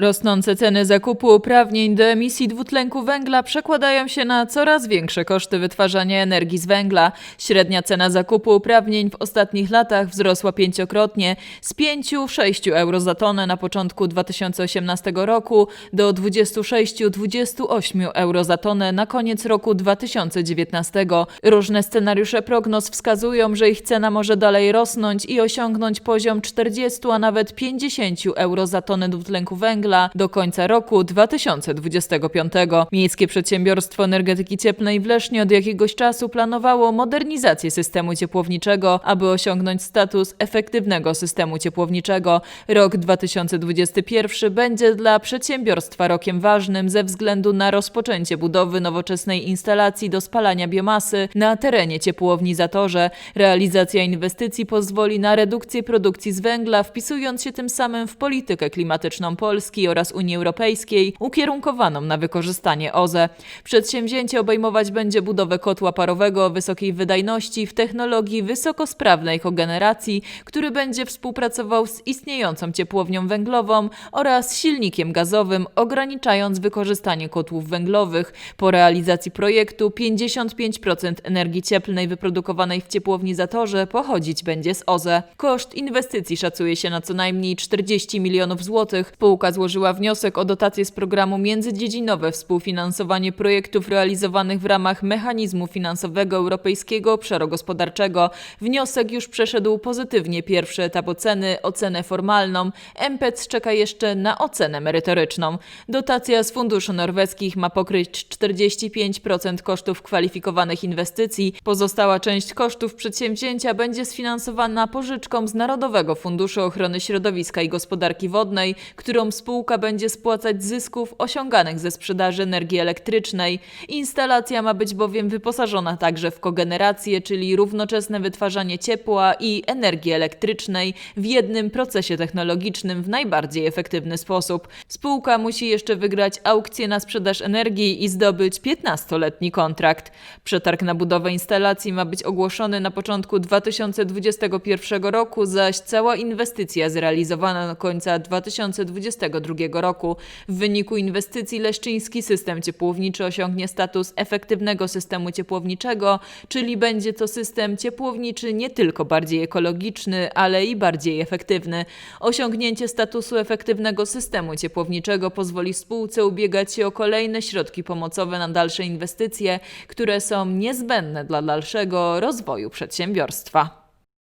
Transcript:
Rosnące ceny zakupu uprawnień do emisji dwutlenku węgla przekładają się na coraz większe koszty wytwarzania energii z węgla. Średnia cena zakupu uprawnień w ostatnich latach wzrosła pięciokrotnie z 5-6 euro za tonę na początku 2018 roku do 26-28 euro za tonę na koniec roku 2019. Różne scenariusze prognoz wskazują, że ich cena może dalej rosnąć i osiągnąć poziom 40, a nawet 50 euro za tonę dwutlenku węgla do końca roku 2025. Miejskie Przedsiębiorstwo Energetyki Cieplnej w Lesznie od jakiegoś czasu planowało modernizację systemu ciepłowniczego, aby osiągnąć status efektywnego systemu ciepłowniczego. Rok 2021 będzie dla przedsiębiorstwa rokiem ważnym ze względu na rozpoczęcie budowy nowoczesnej instalacji do spalania biomasy na terenie ciepłowni Zatorze. Realizacja inwestycji pozwoli na redukcję produkcji z węgla, wpisując się tym samym w politykę klimatyczną Polski oraz Unii Europejskiej ukierunkowaną na wykorzystanie OZE. Przedsięwzięcie obejmować będzie budowę kotła parowego wysokiej wydajności w technologii wysokosprawnej kogeneracji, który będzie współpracował z istniejącą ciepłownią węglową oraz silnikiem gazowym, ograniczając wykorzystanie kotłów węglowych. Po realizacji projektu 55% energii cieplnej wyprodukowanej w ciepłowni Zatorze pochodzić będzie z OZE. Koszt inwestycji szacuje się na co najmniej 40 milionów złotych. Spółka złożyła wniosek o dotację z programu Międzydziedzinowe Współfinansowanie projektów realizowanych w ramach mechanizmu finansowego Europejskiego Obszaru Gospodarczego. Wniosek już przeszedł pozytywnie pierwszy etap oceny, ocenę formalną. MPC czeka jeszcze na ocenę merytoryczną. Dotacja z funduszy norweskich ma pokryć 45% kosztów kwalifikowanych inwestycji. Pozostała część kosztów przedsięwzięcia będzie sfinansowana pożyczką z Narodowego Funduszu Ochrony Środowiska i Gospodarki Wodnej, którą spółka będzie spłacać zysków osiąganych ze sprzedaży energii elektrycznej. Instalacja ma być bowiem wyposażona także w kogenerację, czyli równoczesne wytwarzanie ciepła i energii elektrycznej w jednym procesie technologicznym w najbardziej efektywny sposób. Spółka musi jeszcze wygrać aukcję na sprzedaż energii i zdobyć 15-letni kontrakt. Przetarg na budowę instalacji ma być ogłoszony na początku 2021 roku, zaś cała inwestycja zrealizowana do końca 2022 roku. W wyniku inwestycji leszczyński system ciepłowniczy osiągnie status efektywnego systemu ciepłowniczego, czyli będzie to system ciepłowniczy nie tylko bardziej ekologiczny, ale i bardziej efektywny. Osiągnięcie statusu efektywnego systemu ciepłowniczego pozwoli spółce ubiegać się o kolejne środki pomocowe na dalsze inwestycje, które są niezbędne dla dalszego rozwoju przedsiębiorstwa.